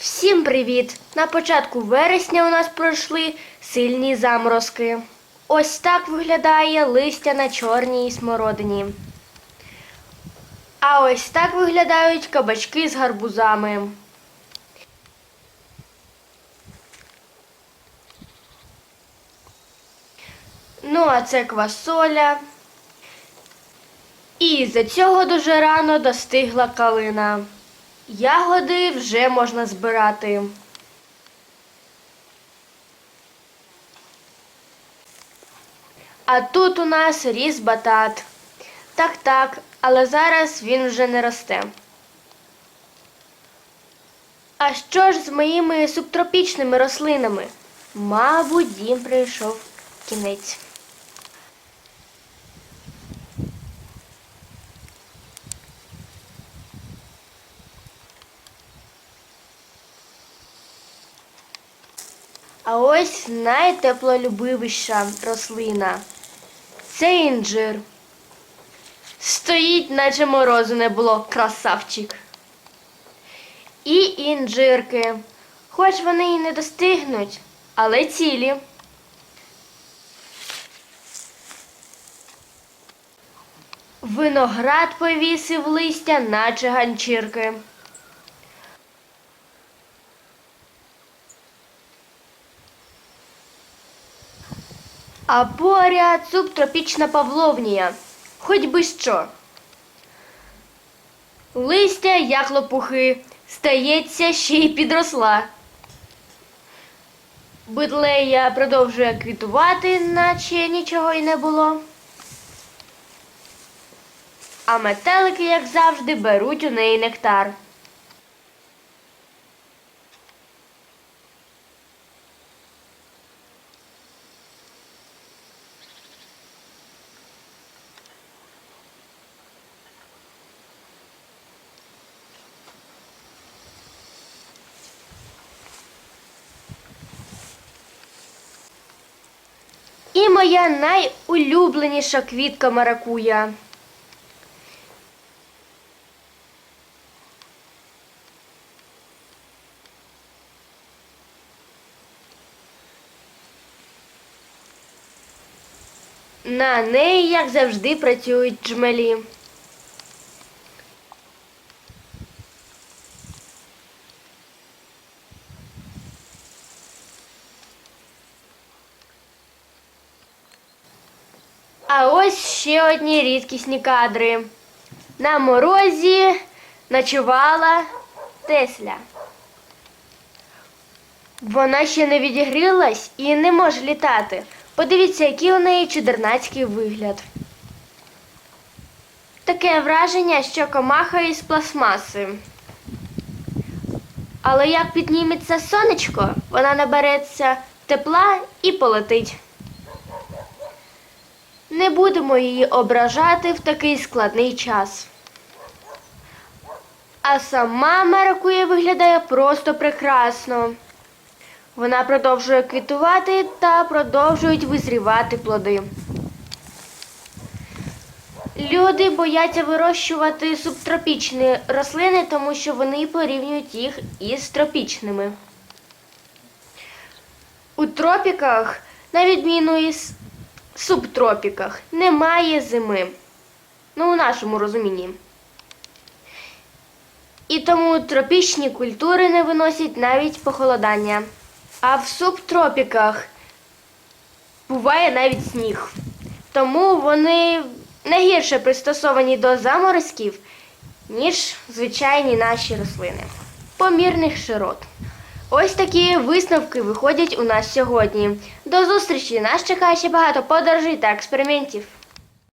Всім привіт! На початку вересня у нас пройшли сильні заморозки. Ось так виглядає листя на чорній смородині. А ось так виглядають кабачки з гарбузами. Ну, а це квасоля. І з-за цього дуже рано достигла калина. Ягоди вже можна збирати. А тут у нас ріс батат. Так, так, але зараз він вже не росте. А що ж з моїми субтропічними рослинами? Мабуть, їм прийшов кінець. А ось найтеплолюбивіша рослина. Це інжир. Стоїть, наче морозу не було, красавчик. І інжирки. Хоч вони і не достигнуть, але цілі. Виноград повісив листя, наче ганчірки. А поряд субтропічна павловнія. Хоч би що. Листя, як лопухи, стається, ще й підросла. Бидлея продовжує квітувати, наче нічого й не було. А метелики, як завжди, беруть у неї нектар. І моя найулюбленіша квітка маракуя. На неї, як завжди, працюють джмелі. А ось ще одні рідкісні кадри. На морозі ночувала Тесля. Вона ще не відігрілась і не може літати. Подивіться, який у неї чудернацький вигляд. Таке враження, що комаха із пластмаси. Але як підніметься сонечко, вона набереться тепла і полетить. Не будемо її ображати в такий складний час. А сама маракуя виглядає просто прекрасно. Вона продовжує квітувати та продовжують визрівати плоди. Люди бояться вирощувати субтропічні рослини, тому що вони порівнюють їх із тропічними. У тропіках, на відміну із субтропіках, немає зими. Ну, у нашому розумінні. І тому тропічні культури не виносять навіть похолодання. А в субтропіках буває навіть сніг. Тому вони не гірше пристосовані до заморозків, ніж звичайні наші рослини. Помірних широт. Ось такі висновки виходять у нас сьогодні. До зустрічі! Нас чекає ще багато подорожей та експериментів.